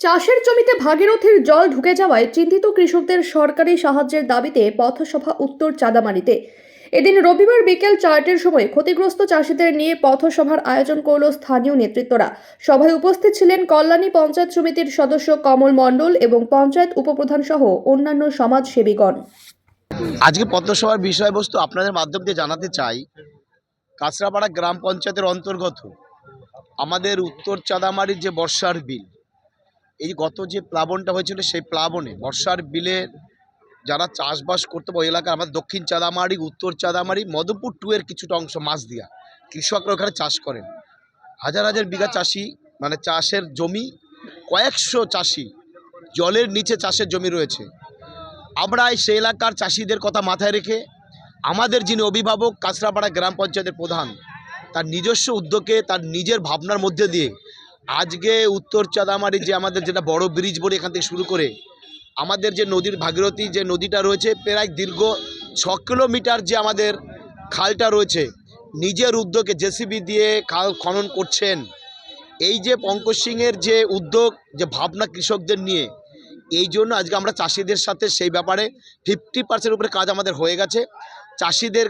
চাষের জমিতে ভাগীরথীর জল ঢুকে যাওয়ায় চিন্তিত কৃষকদের সরকারি সাহায্যের দাবিতে পথসভা উত্তর চাঁদামারিতে। এদিন রবিবার বিকেল চারটের সময় ক্ষতিগ্রস্ত চাষিদের নিয়ে পথসভার আয়োজন করল স্থানীয় নেতৃত্বরা। সভায় উপস্থিত ছিলেন কল্যাণী পঞ্চায়েত সমিতির সদস্য কমল মণ্ডল এবং পঞ্চায়েত উপপ্রধান সহ অন্যান্য সমাজসেবীগণ। আজকে পদ্মসভার বিষয়বস্তু আপনাদের মাধ্যম দিয়ে জানাতে চাই, কাঁচরাপাড়া গ্রাম পঞ্চায়েতের অন্তর্গত আমাদের উত্তর চাঁদামারির যে বর্ষার বিল এই গত যে প্লাবনটা হয়েছিল সেই প্লাবনে বর্ষার বিলে যারা চাষবাস করতে ওই এলাকার আমাদের দক্ষিণ চাঁদামারি, উত্তর চাঁদামারি, মধুপুর টু এর কিছুটা অংশ মাছ দিয়া কৃষকরা ওখানে চাষ করেন। হাজার হাজার বিঘা চাষি মানে চাষের জমি, কয়েকশো চাষি জলের নিচে চাষের জমি রয়েছে। আমরা সেই এলাকার চাষিদের কথা মাথায় রেখে আমাদের যিনি অভিভাবক কাঁচরাপাড়া গ্রাম পঞ্চায়েতের প্রধান, তার নিজস্ব উদ্যোগে, তার নিজের ভাবনার মধ্যে দিয়ে আজকে উত্তর চাঁদামারি যে আমাদের যেটা বড় ব্রিজ বলে এখান থেকে শুরু করে, আমাদের যে নদীর ভাগীরথী যে নদীটা রয়েছে প্রায় দীর্ঘ ছ কিলোমিটার যে আমাদের খালটা রয়েছে, নিজের উদ্যোগে জেসিবি দিয়ে খাল খনন করছেন। এই যে পঙ্কজ সিংয়ের যে উদ্যোগ, যে ভাবনা কৃষকদের নিয়ে, এই জন্য আজকে আমরা চাষিদের সাথে সেই ব্যাপারে ফিফটি পার্সেন্ট উপরে কাজ আমাদের হয়ে গেছে। চাষিদের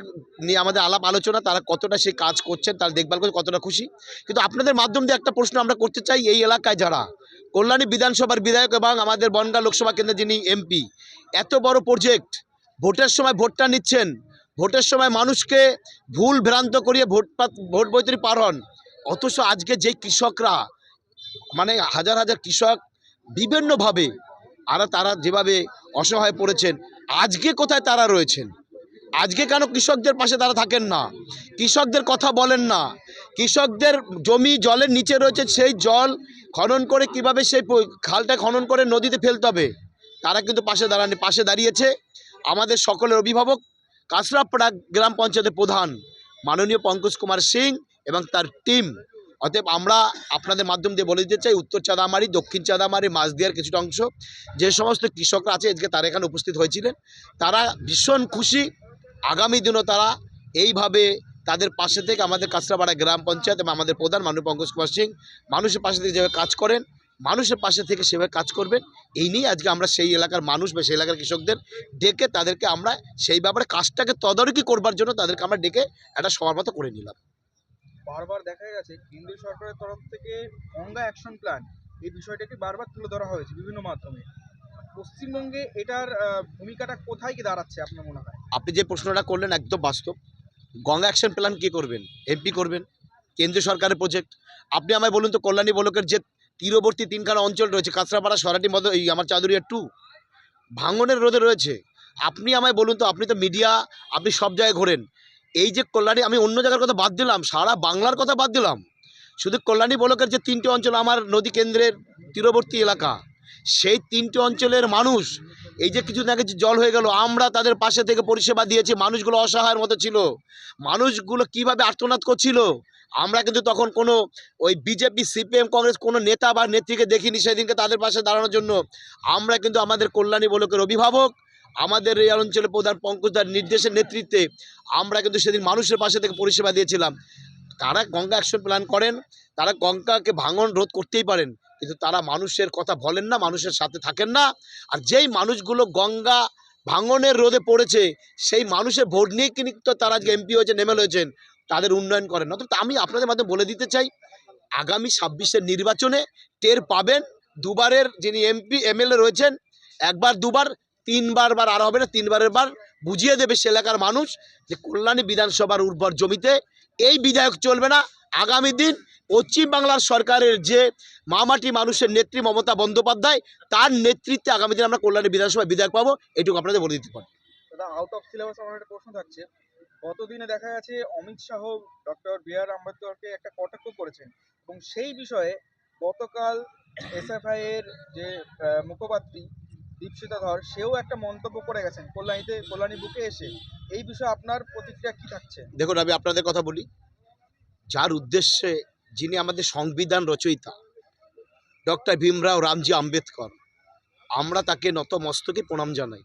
নিয়ে আমাদের আলাপ আলোচনা, তারা কতটা সেই কাজ করছেন, তারা দেখভাল করছে কতটা খুশি। কিন্তু আপনাদের মাধ্যম দিয়ে একটা প্রশ্ন আমরা করতে চাই, এই এলাকায় যারা, কল্যাণী বিধানসভার বিধায়ক এবং আমাদের বনগা লোকসভা কেন্দ্রে যিনি এমপি, এত বড় প্রজেক্ট ভোটের সময় ভোটটা নিচ্ছেন, ভোটের সময় মানুষকে ভুল ভ্রান্ত করিয়ে ভোট ভোট বৈতরী পার হন, অথচ আজকে যে কৃষকরা মানে হাজার হাজার কৃষক বিভিন্নভাবে, আর তারা যেভাবে অসহায় পড়েছেন, আজকে কোথায় তারা রয়েছেন? আজকে কেন কৃষকদের পাশে তারা থাকেন না? কৃষকদের কথা বলেন না। কৃষকদের জমি জলের নিচে রয়েছে, সেই জল খনন করে কীভাবে সেই খালটা খনন করে নদীতে ফেলতে হবে? তারা কিন্তু পাশে দাঁড়ানি, পাশে দাঁড়িয়েছে। আমাদের সকলের অভিভাবক কাঁচরাপাড়া গ্রাম পঞ্চায়েতের প্রধান মাননীয় পঙ্কজ কুমার সিং এবং তার টিম। অতএব আমরা আপনাদের মাধ্যম দিয়ে বলে দিতে চাই, উত্তর চাঁদামারি, দক্ষিণ চাঁদামারি, মাঝদিয়ার কিছুটা অংশ। যে সমস্ত কৃষকরা আছে, আজকে তারা এখানে উপস্থিত হয়েছিলেন। তারা ভীষণ খুশি আগামী দিনও তারা এইভাবে তাদের পাশে থেকে আমাদের কাঁচরাপাড়া গ্রাম পঞ্চায়েত এবং আমাদের প্রধান মাননীয় পঙ্কজ কুমার সিং মানুষের পাশে থেকে যেভাবে কাজ করেন, মানুষের পাশে থেকে সেভাবে কাজ করবেন, এই নিয়ে আজকে আমরা সেই এলাকার মানুষ বা সেই এলাকার কৃষকদের ডেকে তাদেরকে আমরা সেই ব্যাপারে কাজটাকে তদারকি করবার জন্য তাদেরকে আমরা ডেকে একটা সবার মতো করে নিলাম। বারবার দেখা গেছে, কেন্দ্রীয় সরকারের তরফ থেকে গঙ্গা অ্যাকশন প্ল্যান এই বিষয়টাকে বারবার তুলে ধরা হয়েছে বিভিন্ন মাধ্যমে। পশ্চিমবঙ্গে এটার ভূমিকাটা কোথায় কি দাঁড়াচ্ছে আপনার মনে হয়? আপনি যে প্রশ্নটা করলেন একদম বাস্তব। গঙ্গা অ্যাকশন প্ল্যান কে করবেন? এমপি করবেন? কেন্দ্রীয় সরকারের প্রজেক্ট আপনি আমায় বলুন তো, কল্যাণী বলকের যে তীরবর্তী তিনখানা অঞ্চল রয়েছে, কাঁচরাপাড়া, সরাটি মতো এই আমার চাদুরিয়া টু ভাঙনের রোদে রয়েছে। আপনি আমায় বলুন তো, আপনি তো মিডিয়া আপনি সব জায়গায় ঘোরেন। এই যে কল্যাণী, আমি অন্য জায়গার কথা বাদ দিলাম, সারা বাংলার কথা বাদ দিলাম। শুধু কল্যাণী বলকের যে তিনটি অঞ্চল, আমার নদী কেন্দ্রের তীরবর্তী এলাকা সেই তিনটে অঞ্চলের মানুষ, এই যে কিছুদিন আগে যে জল হয়ে গেল, আমরা তাদের পাশে থেকে পরিষেবা দিয়েছি, মানুষগুলো অসহায়ের মতো ছিল। মানুষগুলো কীভাবে আর্তনাদ করছিল? আমরা কিন্তু তখন কোনো ওই বিজেপি, সিপিএম, কংগ্রেস কোনো নেতা বা নেত্রীকে দেখিনি সেদিনকে তাদের পাশে দাঁড়ানোর জন্য। আমরা কিন্তু আমাদের কল্যাণী বলকের অভিভাবক, আমাদের এই অঞ্চলের প্রধান পঙ্কজদার নির্দেশের নেতৃত্বে আমরা কিন্তু সেদিন মানুষের পাশে থেকে পরিষেবা দিয়েছিলাম। তারা গঙ্গা অ্যাকশন প্ল্যান করেন, তারা গঙ্গাকে ভাঙন রোধ করতেই পারেন। কিন্তু তারা মানুষের কথা বলেন না, মানুষের সাথে থাকেন না। আর যেই মানুষগুলো গঙ্গা ভাঙনের রোদে পড়েছে, সেই মানুষের ভোট নিয়ে কিন্তু তারা আজকে এমপি হয়েছে, নেমে হয়েছেন তাদের উন্নয়ন করেন। অথচ আমি আপনাদের মাধ্যমে বলে দিতে চাই, আগামী ছাব্বিশের নির্বাচনে টের পাবেন, দুবারের যিনি এমপি এমএলএ রয়েছেন, একবার, দুবার, তিনবার বার আর হবে না, তিনবারের বার বুঝিয়ে দেবে সে এলাকার মানুষ যে কল্যাণী বিধানসভার উর্বর জমিতে এই বিধায়ক চলবে না, আগামী দিন পশ্চিম বাংলার সরকারের যে মামাটি মানুষের নেত্রী মমতা বন্দ্যোপাধ্যায় তার নেতৃত্বে আগামী দিন আমরা কল্যাণী বিধানসভায় বিধায়ক পাবো। এটুকু আপনাদের বলে দিতে পারি। আউট অফ সিলেবাস আমার একটা প্রশ্ন থাকছে। গতদিনে দেখা গেছে Amit Shah doctor B R আম্বেদকরকে একটা কটাক্ষ করেছেন এবং সেই বিষয়ে গতকাল এসএফআই এর যে মুখপাত্রী দীপশিতা ধর সেও একটা মন্তব্য করে গেছেন কল্যাণীতে কল্যাণী বুকে এসে। এই বিষয়ে আপনার প্রতিক্রিয়া কি থাকছে? দেখুন আমি আপনাদের কথা বলি। যার উদ্দেশ্যে যিনি আমাদের সংবিধান রচয়িতা, ডক্টর ভীমরাও রামজি আম্বেদকর। আমরা তাকে নতমস্তকে প্রণাম জানাই।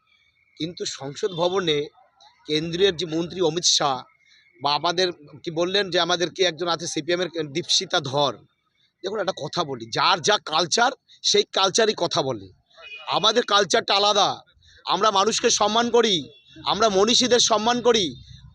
কিন্তু সংসদ ভবনে কেন্দ্রীয় যে মন্ত্রী অমিত শাহ বা আমাদের কি বললেন যে আমাদের কি একজন আছে সিপিএমের দীপশিতা ধর, দেখুন একটা কথা বলি, যার যা কালচার সেই কালচারই কথা বলে। আমাদের কালচারটা আলাদা। আমরা মানুষকে সম্মান করি, আমরা মনীষীদের সম্মান করি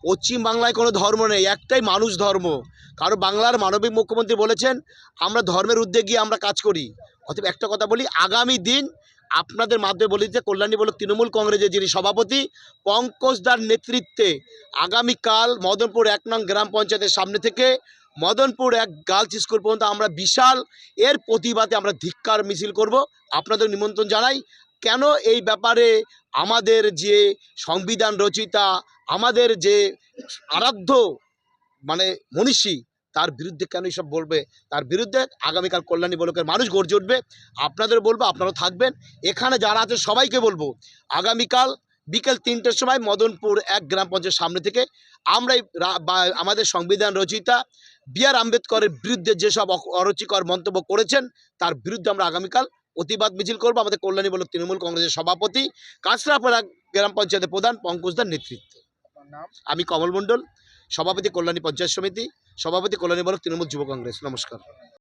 পশ্চিম বাংলায় কোনো ধর্ম নেই, একটাই মানুষ ধর্ম। কারণ বাংলার মানবিক মুখ্যমন্ত্রী বলেছেন, আমরা ধর্মের উদ্যোগে গিয়ে আমরা কাজ করি। অতএব একটা কথা বলি, আগামী দিন আপনাদের মাধ্যমে বলি যে, কল্যাণী বলক, তৃণমূল কংগ্রেসের যিনি সভাপতি, পঙ্কজ দার নেতৃত্বে আগামীকাল মদনপুর এক নং গ্রাম পঞ্চায়েতের সামনে থেকে মদনপুর এক গার্লস স্কুল পর্যন্ত আমরা বিশাল এর প্রতিবাদে আমরা ধিক্কার, মিছিল করব। আপনাদের নিমন্ত্রণ জানাই। কেন এই ব্যাপারে আমাদের যে সংবিধান রচিতা আমাদের যে আরাধ্য মানে মনীষী, তার বিরুদ্ধে কেন এসব বলবে? তার বিরুদ্ধে আগামীকাল কল্যাণী বলকের মানুষ গর্জে উঠবে। আপনাদের বলব, আপনারাও থাকবেন। এখানে যারা আছে, সবাইকে বলব, আগামীকাল বিকেল তিনটের সময় মদনপুর এক গ্রাম পঞ্চায়েত সামনে থেকে আমরা এই রা- বা- আমাদের সংবিধান রচিতা বি আর আম্বেদকরের বিরুদ্ধে যেসব অরুচিকর মন্তব্য করেছেন, তার বিরুদ্ধে আমরা আগামীকাল প্রতিবাদ মিছিল করব। আমাদের কল্যাণী বলক তৃণমূল কংগ্রেসের সভাপতি কাঁচরাপাড়া গ্রাম পঞ্চায়েতের প্রধান পঙ্কজদার নেতৃত্বে। আপনার আমি কমল মণ্ডল সভাপতি কল্যাণী পঞ্চায়েত সমিতি সভাপতি কল্যাণী বলক তৃণমূল যুব কংগ্রেস। নমস্কার।